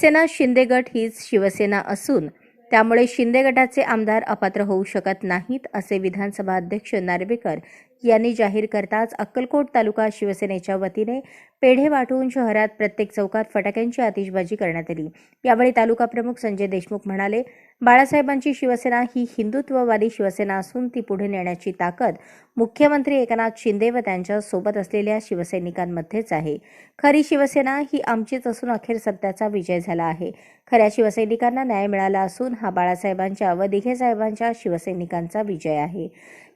शिवसेना शिंदे गट हीच शिवसेना असून त्यामुळे शिंदे गटाचे आमदार अपात्र होऊ शकत नाहीत असे विधानसभा अध्यक्ष नार्वेकर यांनी जाहीर करताच अक्कलकोट तालुका शिवसेनेच्या वतीने पेढे वाटून शहरात प्रत्येक चौकात फटाक्यांची आतिषबाजी करण्यात आली. यावेळी तालुका प्रमुख संजय देशमुख म्हणाले बाळासाहेबांची शिवसेना ही हिंदुत्ववादी शिवसेना असून ती पुढे नेण्याची ताकद मुख्यमंत्री एकनाथ शिंदे व त्यांच्यासोबत असलेल्या शिवसैनिकांमध्येच आहे. खरी शिवसेना ही आमचीच असून अखेर सत्याचा विजय झाला आहे. खऱ्या शिवसैनिकांना न्याय मिळाला असून हा बाळासाहेबांच्या व दिघेसाहेबांच्या शिवसैनिकांचा विजय आहे.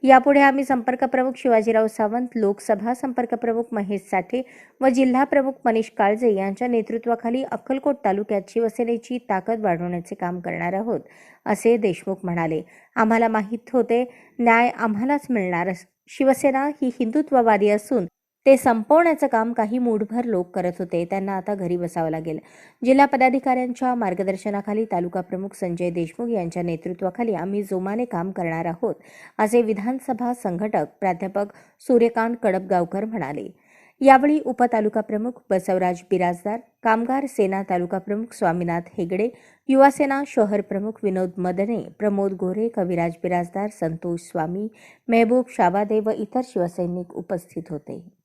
यापुढे आम्ही संपर्क प्रमुख शिवाजीराव सावंत लोकसभा संपर्क प्रमुख महेश साठे व जिल्हा प्रमुख मनीष काळजे यांच्या नेतृत्वाखाली अक्कलकोट तालुक्यात शिवसेनेची ताकद वाढवण्याचे काम करणार आहोत असे देशमुख म्हणाले. आम्हाला माहीत होते न्याय आम्हालाच मिळणार. शिवसेना ही हिंदुत्ववादी असून ते संपवण्याचं काम काही मूठभर लोक करत होते. त्यांना आता घरी बसावं लागेल. जिल्हा पदाधिकाऱ्यांच्या मार्गदर्शनाखाली तालुका प्रमुख संजय देशमुख यांच्या नेतृत्वाखाली आम्ही जोमाने काम करणार आहोत असे विधानसभा संघटक प्राध्यापक सूर्यकांत कडपगावकर म्हणाले. यावेळी उपतालुका प्रमुख बसवराज बिराजदार कामगार सेना तालुका प्रमुख स्वामीनाथ हेगडे युवासेना शहर प्रमुख विनोद मदने प्रमोद गोरे कविराज बिराजदार संतोष स्वामी मेहबूब शाबादे व इतर शिवसैनिक उपस्थित होते.